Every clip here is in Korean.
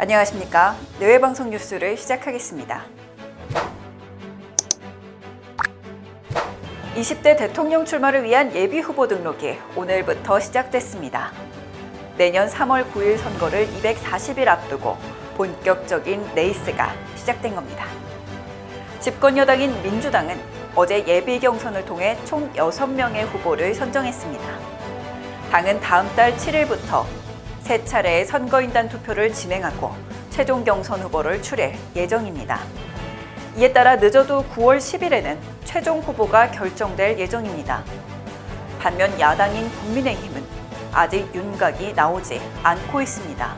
안녕하십니까. 내외방송 뉴스를 시작하겠습니다. 20대 대통령 출마를 위한 예비 후보 등록이 오늘부터 시작됐습니다. 내년 3월 9일 선거를 240일 앞두고 본격적인 레이스가 시작된 겁니다. 집권 여당인 민주당은 어제 예비 경선을 통해 총 6명의 후보를 선정했습니다. 당은 다음 달 7일부터 세 차례의 선거인단 투표를 진행하고 최종 경선 후보를 추릴 예정입니다. 이에 따라 늦어도 9월 10일에는 최종 후보가 결정될 예정입니다. 반면 야당인 국민의힘은 아직 윤곽이 나오지 않고 있습니다.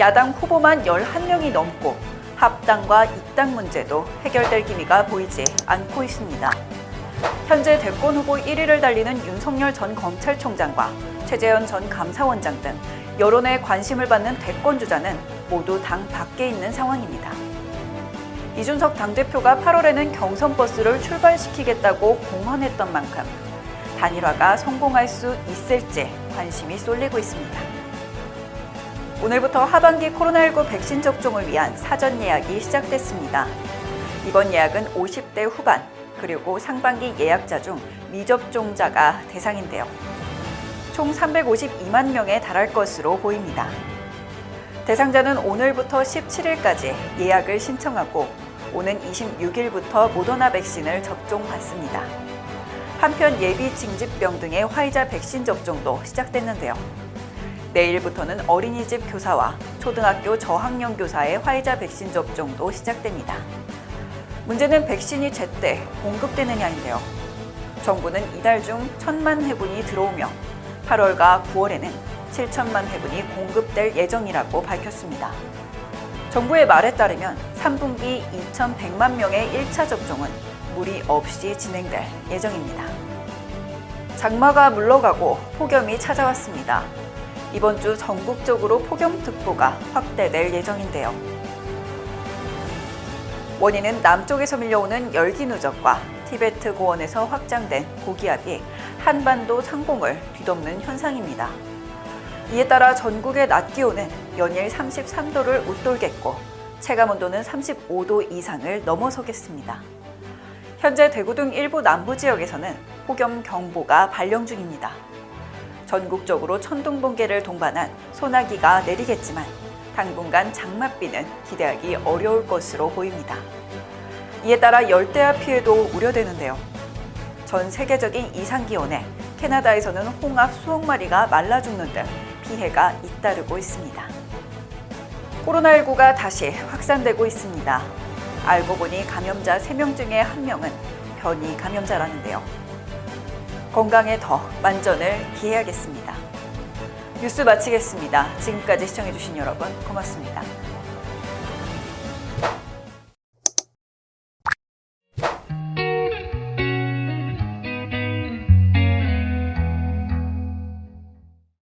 야당 후보만 11명이 넘고 합당과 입당 문제도 해결될 기미가 보이지 않고 있습니다. 현재 대권 후보 1위를 달리는 윤석열 전 검찰총장과 최재현 전 감사원장 등 여론의 관심을 받는 대권 주자는 모두 당 밖에 있는 상황입니다. 이준석 당대표가 8월에는 경선 버스를 출발시키겠다고 공언했던 만큼 단일화가 성공할 수 있을지 관심이 쏠리고 있습니다. 오늘부터 하반기 코로나19 백신 접종을 위한 사전 예약이 시작됐습니다. 이번 예약은 50대 후반 그리고 상반기 예약자 중 미접종자가 대상인데요. 총 352만 명에 달할 것으로 보입니다. 대상자는 오늘부터 17일까지 예약을 신청하고 오는 26일부터 모더나 백신을 접종받습니다. 한편 예비 징집병 등의 화이자 백신 접종도 시작됐는데요. 내일부터는 어린이집 교사와 초등학교 저학년 교사의 화이자 백신 접종도 시작됩니다. 문제는 백신이 제때 공급되느냐인데요. 정부는 이달 중 천만 회분이 들어오며 8월과 9월에는 7천만 회분이 공급될 예정이라고 밝혔습니다. 정부의 말에 따르면 3분기 2,100만 명의 1차 접종은 무리 없이 진행될 예정입니다. 장마가 물러가고 폭염이 찾아왔습니다. 이번 주 전국적으로 폭염특보가 확대될 예정인데요. 원인은 남쪽에서 밀려오는 열기 누적과 티베트 고원에서 확장된 고기압이 한반도 상공을 뒤덮는 현상입니다. 이에 따라 전국의 낮 기온은 연일 33도를 웃돌겠고 체감 온도는 35도 이상을 넘어서겠습니다. 현재 대구 등 일부 남부 지역에서는 폭염 경보가 발령 중입니다. 전국적으로 천둥 번개를 동반한 소나기가 내리겠지만 당분간 장맛비는 기대하기 어려울 것으로 보입니다. 이에 따라 열대야 피해도 우려되는데요. 전 세계적인 이상 기온에 캐나다에서는 홍합 수억 마리가 말라 죽는 등 피해가 잇따르고 있습니다. 코로나19가 다시 확산되고 있습니다. 알고 보니 감염자 3명 중에 1명은 변이 감염자라는데요. 건강에 더 만전을 기해야겠습니다. 뉴스 마치겠습니다. 지금까지 시청해주신 여러분 고맙습니다.